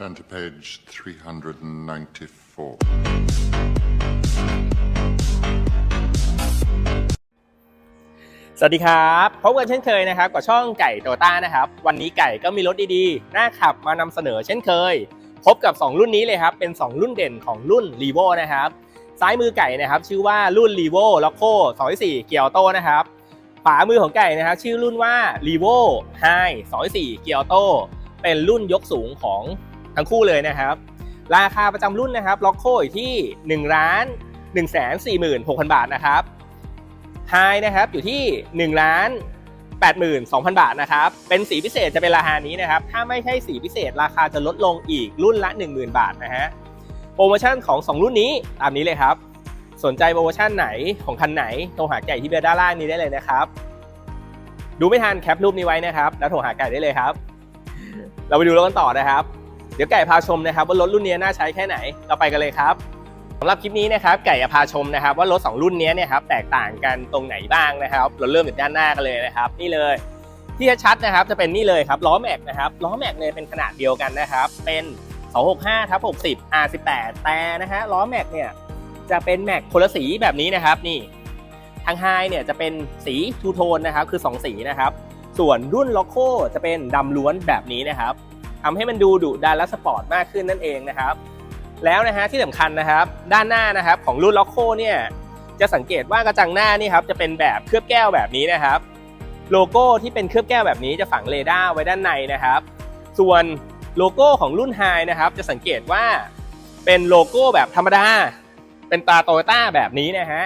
Turn to page 394. สวัสดีครับพบกันเช่นเคยนะครับกับช่องไก่โตต้านะครับ วันนี้ไก่ก็มีรถดีๆ น่าขับมานำเสนอเช่นเคย พบกับ 2 รุ่นนี้เลยครับ เป็น 2 รุ่นเด่นของรุ่น r ีโวนะครับ ซ้ายมือไก่นะครับชื่อว่ารุ่น r ีโวล็อกโค204เกียร์โตนะครับขวามือของไก่นะครับชื่อรุ่นว่า r ีโวไฮ204เกียร์โตเป็นรุ่นยกสูงของ ทั้งคู่เลยนะครับ ราคาประจำรุ่นนะครับล็อกโคอยู่ที่1ล้าน1 4 6 0 0 0 บาทนะครับไฮนะครับอยู่ที่1ล้าน82,000 บาทนะครับ เป็นสีพิเศษจะเป็นราคานี้นะครับ ถ้าไม่ใช่สีพิเศษราคาจะลดลงอีกรุ่นละ 10,000 บาทนะฮะ โปรโมชั่นของ 2 รุ่นนี้ตามนี้เลยครับ สนใจโปรโมชั่นไหนของคันไหนโทรหาไก่ที่เบอร์ด้านล่างนี้ได้เลยนะครับ ดูไม่ทันแคปรูปนี้ไว้นะครับ แล้วโทรหาไก่ได้เลยครับ เราไปดูรถกันต่อนะครับ เดี๋ยวไก่พาชมนะครับว่ารถรุ่นนี้น่าใช้แค่ไหนเราไปกันเลยครับสำหรับคลิปนี้นะครับไก่จะพาชมนะครับ ว่ารถ 2 รุ่นนี้เนี่ยครับแตกต่างกันตรงไหนบ้างนะครับ เราเริ่มจากด้านหน้ากันเลยนะครับ นี่เลยที่ชัดนะครับจะเป็นนี่เลยครับล้อแม็กนะครับล้อแม็กเนี่ยเป็นขนาดเดียวกันนะครับ เป็น265ทับ60 R18 แต่นะฮะล้อแม็กเนี่ยจะเป็นแม็กคนละสีแบบนี้นะครับนี่ทางไฮเนี่ยจะเป็นสีทูโทนนะครับคือ 2 สีนะครับ ส่วนรุ่นล็อกโคจะเป็นดำล้วนแบบนี้นะครับ ทำให้มันดูดุดันและสปอร์ตมากขึ้นนั่นเองนะครับ แล้วนะฮะที่สำคัญนะครับ ด้านหน้านะครับของรุ่นล็อกโคเนี่ยจะสังเกตว่ากระจังหน้านี่ครับจะเป็นแบบเคลือบแก้วแบบนี้นะครับ โลโก้ที่เป็นเคลือบแก้วแบบนี้จะฝังเรดาร์ไว้ด้านในนะครับ ส่วนโลโก้ของรุ่นไฮนะครับจะสังเกตว่าเป็นโลโก้แบบธรรมดา เป็นตาโตโยต้าแบบนี้นะฮะ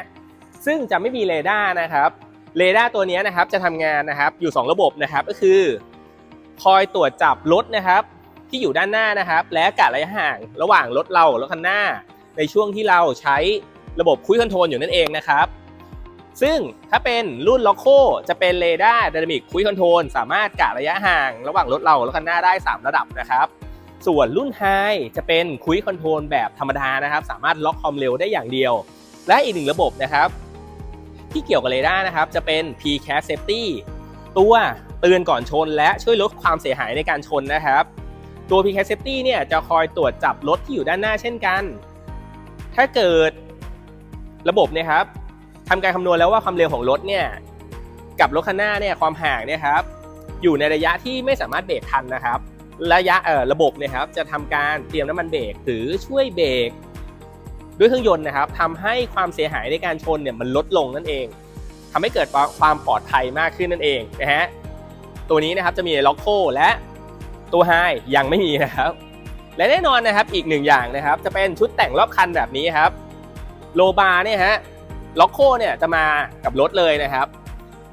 ซึ่งจะไม่มีเรดาร์นะครับเรดาร์ตัวนี้นะครับจะทำงานนะครับอยู่ 2 ระบบนะครับก็คือ คอยตรวจจับรถนะครับ ที่อยู่ด้านหน้านะครับ และกะระยะห่างระหว่างรถเรารถคันหน้า ในช่วงที่เราใช้ระบบคุยคอนโทรลอยู่นั่นเองนะครับ ซึ่งถ้าเป็นรุ่นล็อกโคจะเป็นเรดาร์ด y นามิกคุยคอนโทรลสามารถกะระยะห่างระหว่างรถเรารถคันหน้าได้ 3 ระดับนะครับส่วนรุ่นไฮจะเป็นคุยคอนโทรลแบบธรรมดานะครับ สามารถล็อกความเร็วได้อย่างเดียว และอีกหนึ่งระบบนะครับ ที่เกี่ยวกับเรดาร์นะครับ จะเป็น P-CAS Safety ตัว เตือนก่อนชน และช่วยลดความเสียหายในการชนนะครับ ตัว p c a s Safety เนี่ยจะคอยตรวจจับรถที่อยู่ด้านหน้าเช่นกัน ถ้าเกิดระบบเนี่ยครับทำการคำนวณแล้วว่าความเร็วของรถเนี่ยกับรถคันหน้าเนี่ยความห่างเนี่ยครับอยู่ในระยะที่ไม่สามารถเบรกทันนะครับ ระยะเอ่อระบบเนี่ยครับจะทำการเตรียมน้ำมันเบรกหรือช่วยเบรกด้วยเครื่องยนต์นะครับทำให้ความเสียหายในการชนเนี่ยมันลดลงนั่นเองทำให้เกิดความปลอดภัยมากขึ้นนั่นเองนะฮะ ตัวนี้นะครับจะมีล็อกโคและตัวไฮยังไม่มีนะครับ และแน่นอนนะครับอีกหนึ่งอย่างนะครับ จะเป็นชุดแต่งรอบคันแบบนี้ครับโลบาร์เนี่ยฮะล็อกโคเนี่ยจะมากับรถเลยนะครับ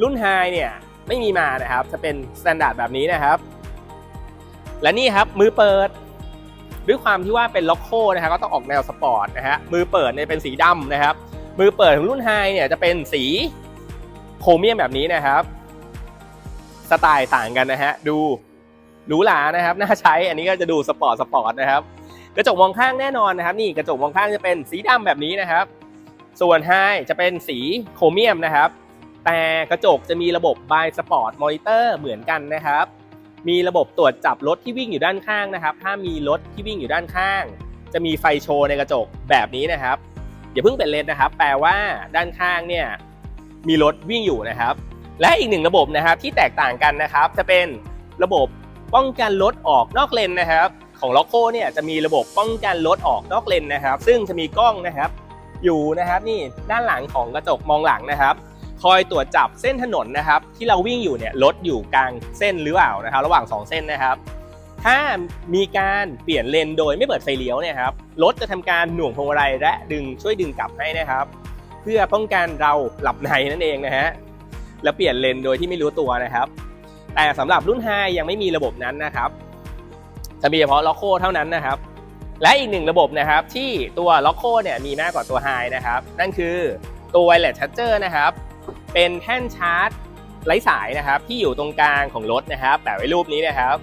รุ่นไฮเนี่ยไม่มีมานะครับจะเป็นสแตนดาร์ดแบบนี้นะครับ และนี่ครับมือเปิดด้วยความที่ว่าเป็นล็อกโคนะครับก็ต้องออกแนวสปอร์ตนะฮะมือเปิดเนี่ยเป็นสีดำนะครับ มือเปิดของรุ่นไฮเนี่ยจะเป็นสีโครเมียมแบบนี้นะครับ สไตล์ต่างกันนะฮะ ดูหรูหรานะครับ น่าใช้ อันนี้ก็จะดูสปอร์ตสปอร์ตนะครับ กระจกมองข้างแน่นอนนะครับ นี่กระจกมองข้างจะเป็นสีดำแบบนี้นะครับ ส่วนไฮจะเป็นสีโครเมียมนะครับ แต่กระจกจะมีระบบบายสปอร์ตมอนิเตอร์เหมือนกันนะครับ มีระบบตรวจจับรถที่วิ่งอยู่ด้านข้างนะครับ ถ้ามีรถที่วิ่งอยู่ด้านข้าง จะมีไฟโชว์ในกระจกแบบนี้นะครับอย่าเพิ่งเป็นเลนนะครับ แปลว่าด้านข้างเนี่ยมีรถวิ่งอยู่นะครับ และอีกหนึ่งระบบนะครับที่แตกต่างกันนะครับ จะเป็นระบบป้องกันรถออกนอกเลนนะครับ ของล็อกโคเนี่ยจะมีระบบป้องกันรถออกนอกเลนนะครับ ซึ่งจะมีกล้องนะครับ อยู่นะครับนี่ด้านหลังของกระจกมองหลังนะครับ คอยตรวจจับเส้นถนนนะครับ ที่เราวิ่งอยู่เนี่ยรถอยู่กลางเส้นหรือเปล่านะครับ ระหว่าง 2 เส้นนะครับ ถ้ามีการเปลี่ยนเลนโดยไม่เปิดไฟเลี้ยวเนี่ยครับรถจะทำการหน่วงพวงมาลัยและดึงช่วยดึงกลับให้นะครับ เพื่อป้องกันเราหลับในนั่นเองนะฮะ และเปลี่ยนเลนโดยที่ไม่รู้ตัวนะครับ แต่สำหรับรุ่น 5 ยังไม่มีระบบนั้นนะครับจะมีเฉพาะล็อกโคเท่านั้นนะครับ และอีกหนึ่งระบบนะครับที่ตัวล็อกโคเนี่ยมีมากกว่าตัว High นะครับ นั่นคือตัว Wireless Charger นะครับ เป็นแท่นชาร์จไร้สายนะครับ ที่อยู่ตรงกลางของรถนะครับแบบไว้รูปนี้นะครับ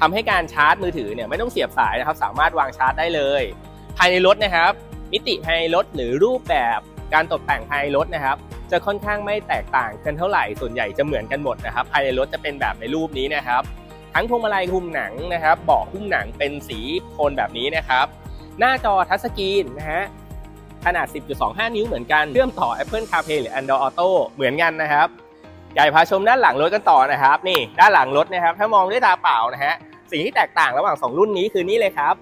ทำให้การชาร์จมือถือเนี่ยไม่ต้องเสียบสายนะครับ สามารถวางชาร์จได้เลย ภายในรถนะครับ มิติภายในรถหรือรูปแบบการตกแต่งภายในรถนะครับ จะค่อนข้างไม่แตกต่างกันเท่าไหร่ส่วนใหญ่จะเหมือนกันหมดนะครับภายในรถจะเป็นแบบในรูปนี้นะครับ ทั้งพวงมาลัยหุ้มหนังนะครับเบาะหุ้มหนังเป็นสีโทนแบบนี้นะครับ หน้าจอทัชสกรีนนะฮะขนาด 10.25 นิ้วเหมือนกันเชื่อมต่อ Apple CarPlay หรือ Android Auto เหมือนกันนะครับไก่พาชมด้านหลังรถกันต่อนะครับ นี่ด้านหลังรถนะครับ ถ้ามองด้วยตาเปล่านะฮะสิ่งที่แตกต่างระหว่าง 2 รุ่นนี้คือนี่เลยครับ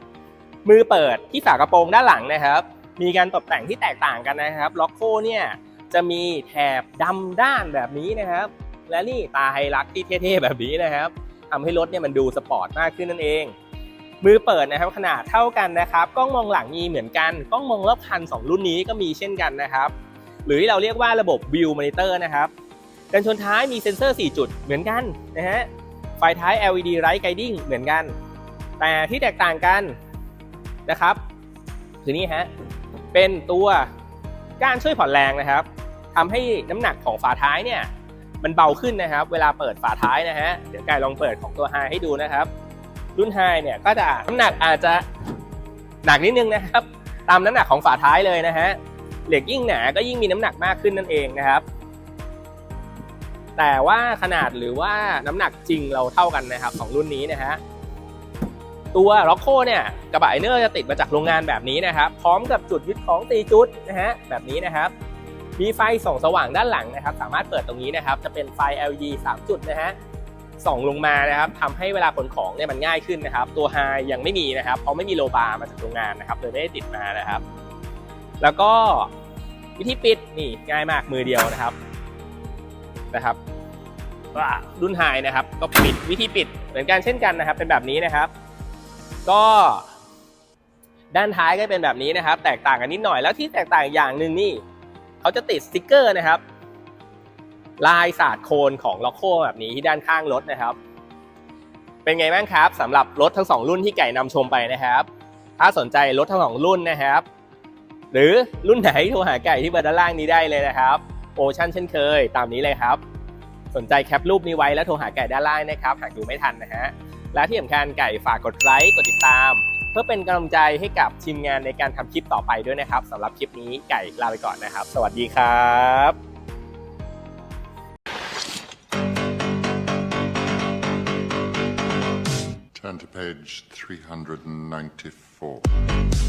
มือเปิดที่ฝากระโปรงด้านหลังนะครับ มีการตกแต่งที่แตกต่างกันนะครับ ล็อกโคเนี่ย จะมีแถบดำด้านแบบนี้นะครับ และนี่ตาไฮรักที่เท่ๆแบบนี้นะครับทำให้รถเนี่ยมันดูสปอร์ตมากขึ้นนั่นเอง มือเปิดนะครับขนาดเท่ากันนะครับกล้องมองหลังมีเหมือนกันกล้องมองรอบคัน 2 รุ่นนี้ก็มีเช่นกันนะครับ หรือที่เราเรียกว่าระบบ View Monitor นะครับกันชนท้ายมีเซ็นเซอร์ 4 จุดเหมือนกันนะฮะไฟท้าย LED Light Guiding เหมือนกัน แต่ที่แตกต่างกันนะครับคือนี่ฮะเป็นตัวการช่วยผ่อนแรงนะครับ ทำให้น้ำหนักของฝาท้ายเนี่ยมันเบาขึ้นนะครับ เวลาเปิดฝาท้ายนะฮะเดี๋ยวกายลองเปิดของตัวไฮให้ดูนะครับ รุ่นไฮเนี่ยก็จะน้ำหนักอาจจะหนักนิดนึงนะครับ ตามน้ำหนักของฝาท้ายเลยนะฮะเหล็กยิ่งหนาก็ยิ่งมีน้ำหนักมากขึ้นนั่นเองนะครับ แต่ว่าขนาดหรือว่าน้ำหนักจริงเราเท่ากันนะครับของรุ่นนี้นะฮะตัวล็อกโคเนี่ยกระบะไอเนอร์จะติดมาจากโรงงานแบบนี้นะครับ พร้อมกับจุดยึดของตีจุดนะฮะแบบนี้นะครับ มีไฟส่องสว่างด้านหลังนะครับ สามารถเปิดตรงนี้นะครับ จะเป็นไฟ LED 3 จุดนะฮะส่องลงมานะครับทำให้เวลาขนของเนี่ยมันง่ายขึ้นนะครับ ตัวไฮยังไม่มีนะครับเพราะไม่มีโลบาร์มาจากโรงงานนะครับเลยไม่ได้ติดมานะครับ แล้วก็วิธีปิดนี่ง่ายมากมือเดียวนะครับนะครับรุ่นไฮนะครับ ก็ปิดวิธีปิดเหมือนกันเช่นกันนะครับ เป็นแบบนี้นะครับ ก็ด้านท้ายก็เป็นแบบนี้นะครับ แตกต่างกันนิดหน่อยแล้วที่แตกต่างอย่างหนึ่งนี่ เขาจะติดสติกเกอร์นะครับ ลายศาสตร์โคนของล็อกโคแบบนี้ที่ด้านข้างรถนะครับ เป็นไงบ้างครับสำหรับรถทั้งสองรุ่นที่ไก่นำชมไปนะครับ ถ้าสนใจรถทั้งสองรุ่นนะครับ หรือรุ่นไหนโทรหาไก่ที่เบอร์ด้านล่างนี้ได้เลยนะครับโปรโมชั่นเช่นเคยตามนี้เลยครับ สนใจแคปรูปนี้ไว้แล้วโทรหาไก่ด้านล่างนะครับ หากดูไม่ทันนะฮะและที่สำคัญไก่ฝากกดไลค์กดติดตาม พื่อเป็นกำลังใจให้กับทีมงานในการทำคลิปต่อไปด้วยนะครับสำหรับคลิปนี้ไก่ลาไปก่อนนะครับ สวัสดีครับ Turn to page 394.